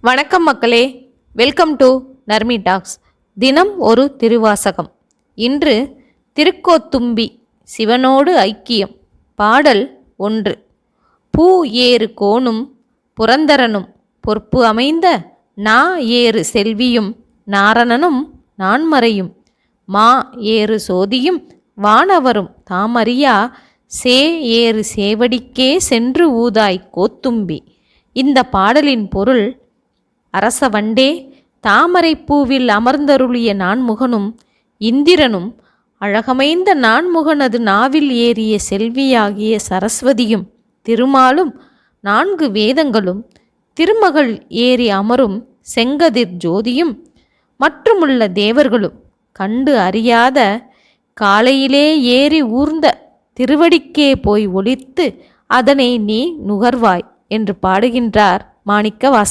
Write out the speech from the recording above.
வணக்கம் மக்களே. Welcome to Narmi tax தினம் ஒரு திருவாசகம். இன்று திருக்கோத்தும்பி சிவனோடு ஐக்கியம். பாடல் ஒன்று. பூ ஏறு கோணும் புரந்தரனும் பொறுப்பு அமைந்த நா ஏறு செல்வியும் நாரணனும் நான்மறையும். மா ஏறு சோதியும் வானவரும் தாமறியா சே ஏறு சேவடிக்கே சென்று ஊதாய் கோத்தும்பி. இந்த பாடலின் பொருள் அரசவண்டே தாமரைப் பூவில் அமர்ந்தருளிய நான்முகனும் இந்திரனும் அழகமைந்த நான்முகனது நாவில் ஏறிய செல்வியாகிய சரஸ்வதியும் திருமாலும் நான்கு வேதங்களும் திருமகள் ஏறி அமரும் செங்கதிர் ஜோதியும் மற்றுமுள்ள தேவர்களும் கண்டு அறியாத காலையிலே ஏறி ஊர்ந்த திருவடிக்கே போய் ஒளித்து அதனை நீ நுகர்வாய் என்று பாடுகின்றார் மாணிக்கவாசன்